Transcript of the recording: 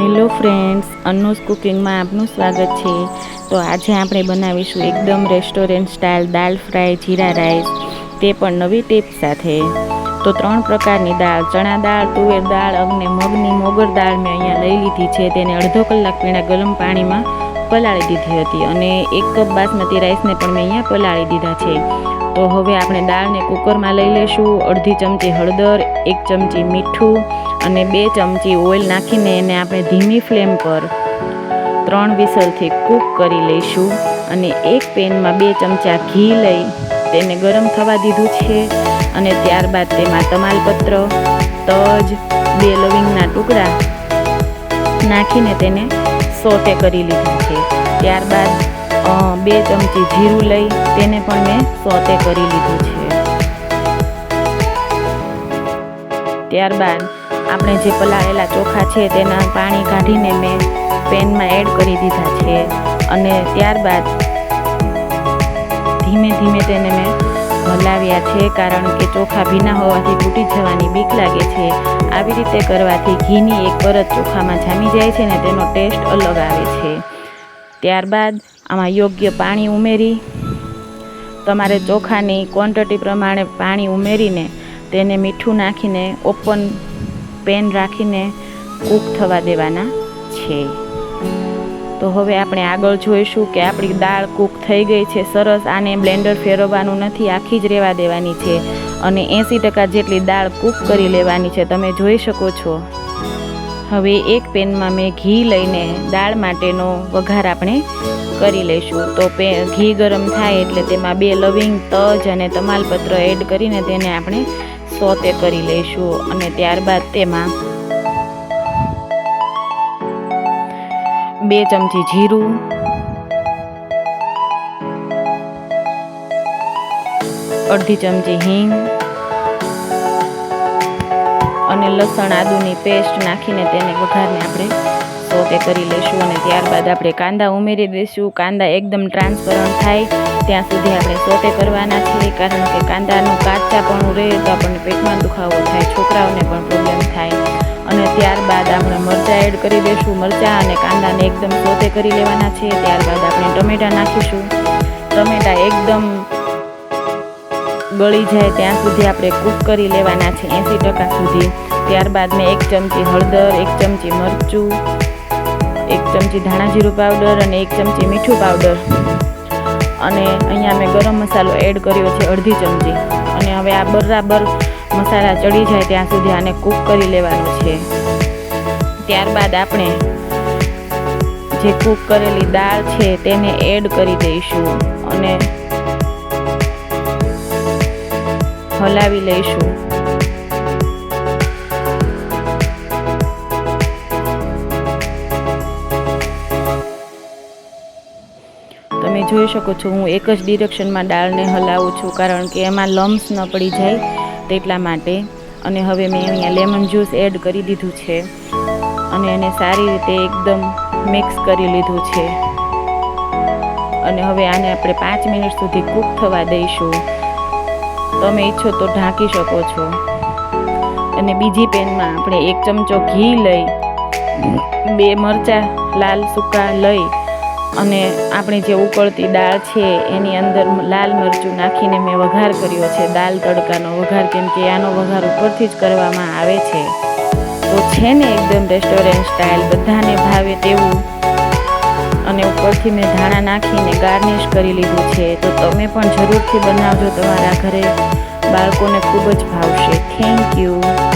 Hello friends અન્નુસ કુકિંગમાં આપનું સ્વાગત છે. તો આજે આપણે બનાવીશું એકદમ restaurant style dal fry jeera rice. તે પણ નવી ટીપ સાથે. તો ત્રણ પ્રકારની દાળ, ચણા દાળ, તુવેર દાળ અને મગની મોગર દાળ મેં અહીંયા લઈ લીધી છે. તેને અડધો કલાક પીણા ગરમ પાણીમાં પલાળી દીધી હતી અને એક કપ બાસમતી રાઈસને પણ મેં અહીંયા પલાળી દીધા છે. તો હવે આપણે દાળને કુકરમાં લઈ લઈશું. અડધી ચમચી હળદર, એક ચમચી મીઠું અને બે ચમચી ઓઇલ નાખીને એને આપણે ધીમી ફ્લેમ પર ત્રણ વિસલથી કૂક કરી લઈશું અને એક પેનમાં બે ચમચા ઘી લઈ તેને ગરમ થવા દીધું છે અને ત્યારબાદ તેમાં તમાલપત્ર, તજ, બે લવિંગના ટુકડા નાખીને તેને સોતે કરી લીધું છે. ત્યારબાદ બે ચમચી જીરું લઈ તેને પણ મેં સોતે કરી લીધું છે. ત્યારબાદ આપણે જે પલાળેલા ચોખા છે તેના પાણી કાઢીને મેં પેનમાં એડ કરી દીધા છે અને ત્યારબાદ ધીમે ધીમે તેને મેં હલાવ્યા છે કારણ કે ચોખા ભીના હોવાથી તૂટી જવાની બીક લાગે છે. આવી રીતે કરવાથી ઘીની એક પરત ચોખામાં જામી જાય છે ને તેનો ટેસ્ટ અલગ આવે છે. ત્યારબાદ આમાં યોગ્ય પાણી ઉમેરી, તમારે ચોખાની ક્વોન્ટિટી પ્રમાણે પાણી ઉમેરીને તેને મીઠું નાખીને ઓપન પેન રાખીને કૂક થવા દેવાના છે. તો હવે આપણે આગળ જોઈશું કે આપણી દાળ કૂક થઈ ગઈ છે સરસ, આને બ્લેન્ડર ફેરવવાનું નથી, આખી જ રહેવા દેવાની છે. અને એંસી ટકા જેટલી દાળ કૂક કરી લેવાની છે, તમે જોઈ શકો છો. હવે એક પેનમાં મેં ઘી લઈને દાળ માટેનો વઘાર આપણે કરી લઈશું. તો પે, ઘી ગરમ થાય એટલે તેમાં બે લવિંગ તજ અને તમાલપત્ર એડ કરીને તેને આપણે સોતે કરી લઈશું અને ત્યારબાદ તેમાં બે ચમચી જીરું, અડધી ચમચી હિંગ અને લસણ, આદુની પેસ્ટ નાખીને તેને વઘારને આપણે સોતે કરી લઈશું અને ત્યારબાદ આપણે કાંદા ઉમેરી દઈશું. કાંદા એકદમ ટ્રાન્સપરન્ટ થાય. ત્યાં સુધી આપણે સોતે કરવાના છીએ, કારણ કે કાંદાનું કાચાપણું રહે તો આપણને પેટમાં દુખાવો થાય, છોકરાઓને પણ પ્રોબ્લેમ થાય. અને ત્યારબાદ આપણે મરચાં એડ કરી દઈશું. મરચાં અને કાંદાને એકદમ સોતે કરી લેવાના છે ત્યારબાદ આપણે ટમેટાં નાખીશું. ટમેટાં એકદમ ગળી જાય ત્યાં સુધી આપણે કૂક કરી લેવાના છે એંસી ટકા સુધી. ત્યારબાદ મેં એક ચમચી હળદર, એક ચમચી મરચું, એક ચમચી ધાણા જીરું પાવડર અને એક ચમચી મીઠું પાવડર. અને અહીંયા મેં ગરમ મસાલો એડ કર્યો છે અડધી ચમચી. અને હવે આ બરાબર મસાલા ચડી જાય ત્યાં સુધી આને કૂક કરી લેવાનું છે. ત્યારબાદ આપણે જે કૂક કરેલી દાળ છે તેને એડ કરી દઈશું. અને હલાવી લઈશું. તમે જોઈ શકો છો, હું એક જ ડિરેક્શનમાં દાળને હલાવું છું, કારણ કે એમાં લમ્સ ન પડી જાય તેટલા માટે. અને હવે મેં અહીંયા લેમન જ્યુસ એડ કરી દીધું છે. અને એને સારી રીતે એકદમ મિક્સ કરી લીધું છે. અને હવે આને આપણે પાંચ મિનિટ સુધી કૂક થવા દઈશું. તમે ઈચ્છો તો ઢાંકી શકો છો. અને બીજી પેનમાં આપણે એક ચમચો ઘી લઈ, બે મરચાં, લાલ સૂકા લઈ અને આપણે જે ઉકળતી દાળ છે એની અંદર લાલ મરચું નાખીને મેં વઘાર કર્યો છે. દાલ તડકાનો વઘાર, કેમ કે આનો વઘાર ઉપરથી જ કરવામાં આવે છે. તો છે ને એકદમ રેસ્ટોરન્ટ સ્ટાઇલ, બધાને ભાવે તેવું અને ઉપરથી મેં ધાણા નાખીને ગાર્નિશ કરી લીધું છે. તો તમે પણ જરૂરથી બનાવજો તમારા ઘરે. બાળકોને ખૂબ જ ભાવશે. Thank you